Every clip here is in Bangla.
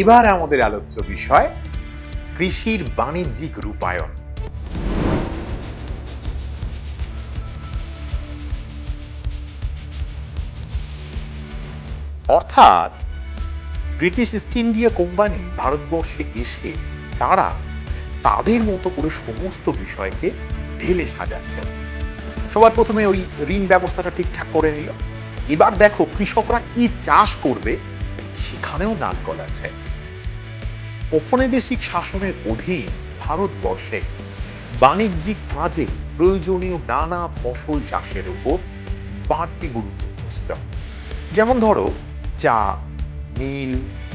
এবার আমাদের আলোচ্য বিষয় কৃষির বাণিজ্যিক রূপায়ণ। অর্থাৎ ব্রিটিশ ইস্ট ইন্ডিয়া কোম্পানি ভারতবর্ষে এসে তারা তাদের মতো করে সমস্ত বিষয়কে ঢেলে সাজাচ্ছেন সবার প্রথমে ওই ঋণ ব্যবস্থাটা ঠিকঠাক করে নিল। এবার দেখো কৃষকরা কি চাষ করবে সেখানেও নাক গলাচ্ছে। ঔপনিবেশিক শাসনের অধীন ভারতবর্ষে বাণিজ্যিক কাজে প্রয়োজনীয় নানা ফসল চাষের উপর বাড়তি গুরুত্ব ছিল। যেমন ধরো চা নীল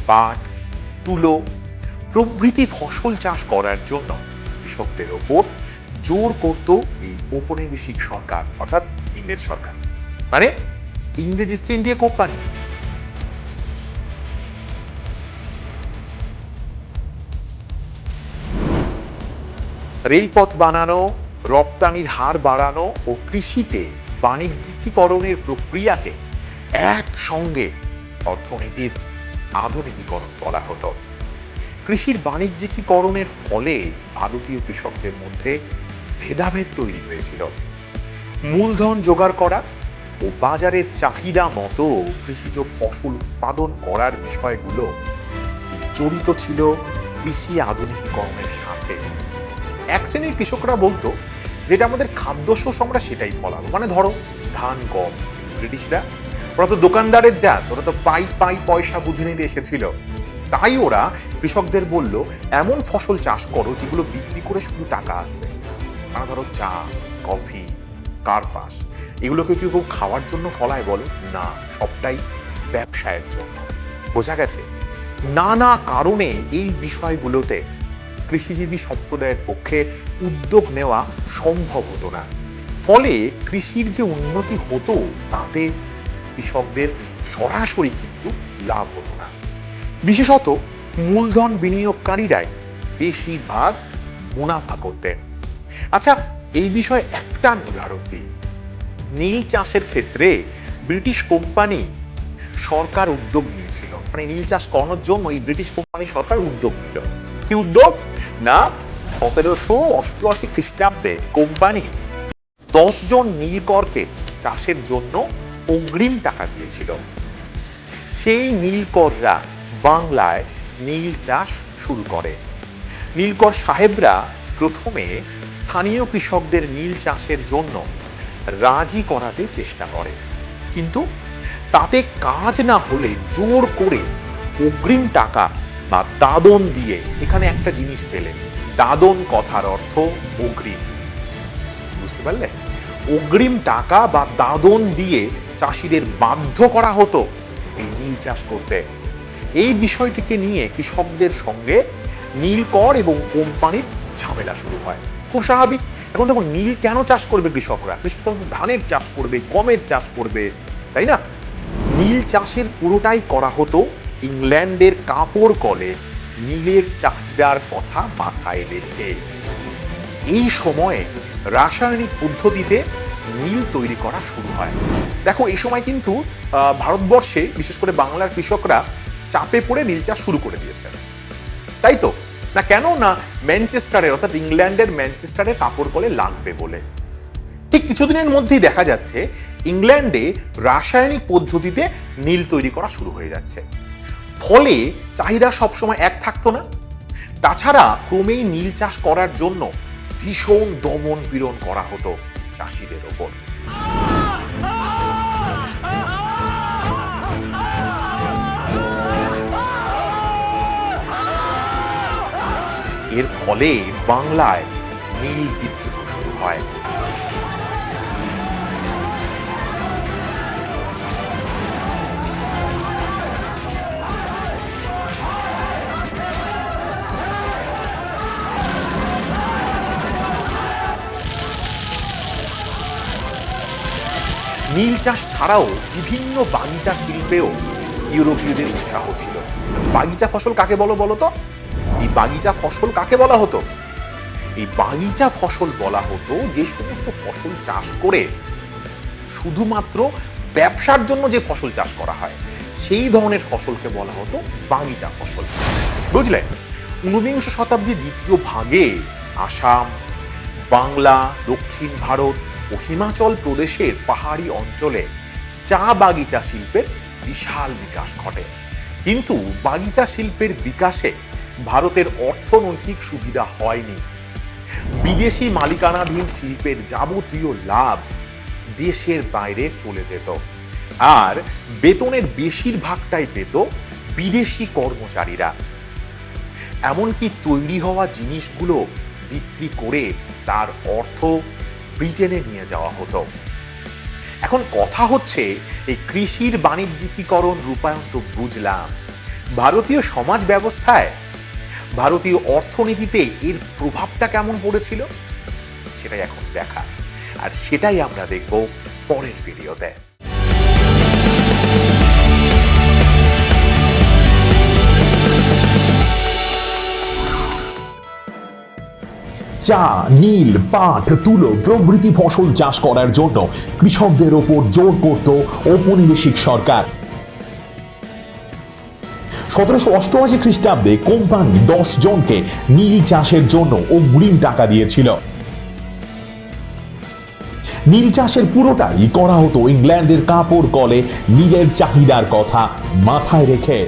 পাট, তুলো প্রভৃতি ফসল চাষ করার জন্য কৃষকদের ওপর জোর করত এই ঔপনিবেশিক সরকার, অর্থাৎ ইংরেজ সরকার। মানে ইংরেজ ইস্ট ইন্ডিয়া কোম্পানি। রেলপথ বানানো, রপ্তানির হার বাড়ানো ও কৃষিতে বাণিজ্যিকীকরণের প্রক্রিয়াকে একসঙ্গে অর্থনীতির আধুনিকীকরণ বলা হতো। কৃষির বাণিজ্যিকীকরণের ফলে ভারতীয় কৃষকদের মধ্যে ভেদাভেদ তৈরি হয়েছিল। মূলধন জোগাড় করা ও বাজারের চাহিদা মতো কৃষিজ ফসল উৎপাদন করার বিষয়গুলো জড়িত ছিল কৃষি আধুনিকীকরণের সাথে। এক শ্রেণির কৃষকরা বলতো, যেটা আমাদের খাদ্যশস্য, আমরা সেটাই ফলাবো। মানে ধরো, ধান, গম, ব্রিটিশরা ওরা তো দোকানদারের জাত, ওরা তো পাই পাই পয়সা বুঝে নিতে এসেছিল। তাই ওরা কৃষকদের বলল, এমন ফসল চাষ করো যেগুলো বিক্রি করে শুধু টাকা আসবে। মানে ধরো চা, কফি, কার্পাস, এগুলোকে কেউ কেউ খাওয়ার জন্য ফলায় বলো। না, সবটাই ব্যবসায়ের জন্য। বোঝা গেছে? নানা কারণে এই বিষয়গুলোতে কৃষিজীবী সম্প্রদায়ের পক্ষে উদ্যোগ নেওয়া সম্ভব হতো না। ফলে কৃষির যে উন্নতি হতো, তাতে কৃষকদের সরাসরি কিন্তু লাভ হতো না। বিশেষত মূলধন বিনিয়োগকারীরাই বেশিরভাগ মুনাফা করতেন। আচ্ছা এই বিষয়ে একটা উদাহরণ দিই। নীল চাষের ক্ষেত্রে ব্রিটিশ কোম্পানি সরকার উদ্যোগ নিয়েছিল। মানে নীল চাষ করানোর জন্য এই ব্রিটিশ কোম্পানি সরকার উদ্যোগ নিল। কি উদ্যোগ? না, সতেরোশো অষ্টআশি খ্রিস্টাব্দে কোম্পানি দশ জন নীলকরকে চাষের জন্য অগ্রিম টাকা দিয়েছিল। সেই নীলকররা বাংলায় নীল চাষ শুরু করে। নীলকর সাহেবরা প্রথমে স্থানীয় কৃষকদের নীল চাষের জন্য রাজি করাতে চেষ্টা করে। কিন্তু তাতে কাজ না হলে জোর করে অগ্রিম টাকা বা দাদন দিয়ে এখানে একটা জিনিস পেলে দাদন কথার অর্থ অগ্রিম। বুঝতে পারলে অগ্রিম টাকা বা দাদন দিয়ে চাষিদের বাধ্য করা হতো এই নীল চাষ করতে। এই বিষয়টিকে নিয়ে কৃষকদের সঙ্গে নীলকর এবং কোম্পানির ঝামেলা শুরু হয়। খুব স্বাভাবিক। এখন দেখো নীল কেন চাষ করবে কৃষকরা? কৃষক ধানের চাষ করবে, গমের চাষ করবে, তাই না? নীল চাষের পুরোটাই করা হতো ইংল্যান্ডের কাপড় কলে। নীলের চাহিদার কথা মাথায় রেখে। এই সময়ে রাসায়নিক পদ্ধতিতে নীল তৈরি করা শুরু হয়। দেখো, এই সময় কিন্তু ভারতবর্ষে, বিশেষ করে বাংলার কৃষকরা চাপে পড়ে নীল চাষ শুরু করে দিয়েছে। তাই তো? না কেন না ম্যানচেস্টারের, অর্থাৎ ইংল্যান্ডের ম্যানচেস্টারে কাপড় কলে লাগবে বলে। ঠিক কিছুদিনের মধ্যেই দেখা যাচ্ছে, ইংল্যান্ডে রাসায়নিক পদ্ধতিতে নীল তৈরি করা শুরু হয়ে যাচ্ছে। ফলে চাহিদা সবসময় এক থাকতো না। তাছাড়া ক্রমেই নীল চাষ করার জন্য ভীষণ দমন পীড়ন করা হতো। চাষিদের ওপর। এর ফলে বাংলায় নীল বিদ্রোহ শুরু হয়। নীল চাষ ছাড়াও বিভিন্ন বাগিচা শিল্পেও ইউরোপীয়দের উৎসাহ ছিল। বাগিচা ফসল কাকে বলো বলো তো? এই বাগিচা ফসল কাকে বলা হতো? এই বাগিচা ফসল বলা হতো যে সমস্ত ফসল চাষ করে শুধুমাত্র ব্যবসার জন্য যে ফসল চাষ করা হয়, সেই ধরনের ফসলকে বলা হতো বাগিচা ফসল। বুঝলেন ঊনবিংশ শতাব্দীর দ্বিতীয় ভাগে আসাম, বাংলা, দক্ষিণ ভারত হিমাচল প্রদেশের পাহাড়ি অঞ্চলে চা বাগিচা শিল্পের বিশাল বিকাশ ঘটে। কিন্তু বাগিচা শিল্পের বিকাশে ভারতের অর্থনৈতিক সুবিধা হয়নি। বিদেশি মালিকানাধীন শিল্পের যাবতীয় লাভ দেশের বাইরে চলে যেত। আর বেতনের বেশিরভাগটাই পেত বিদেশি কর্মচারীরা। এমনকি তৈরি হওয়া জিনিসগুলো বিক্রি করে তার অর্থ ব্রিটেনে নিয়ে যাওয়া হতো। এখন কথা হচ্ছে, এই কৃষির বাণিজ্যিকীকরণ রূপায়ণ তো বুঝলাম। ভারতীয় সমাজ ব্যবস্থায় ভারতীয় অর্থনীতিতে এর প্রভাবটা কেমন পড়েছিল? সেটাই এখন দেখা আর সেটাই আমরা দেখব পরের ভিডিওতে চা, নীল, পাট, তুলো প্রভৃতি ফসল চাষ করার জন্য কৃষকদের ওপর জোর করত ঔপনিবেশিক সরকার। সতেরোশো অষ্টআশি খ্রিস্টাব্দে কোম্পানি দশ জনকে নীল চাষের জন্য অগ্রিম টাকা দিয়েছিল। নীল চাষের পুরোটাই করা হতো ইংল্যান্ডের কাপড় কলে নীলের চাহিদার কথা মাথায় রেখে।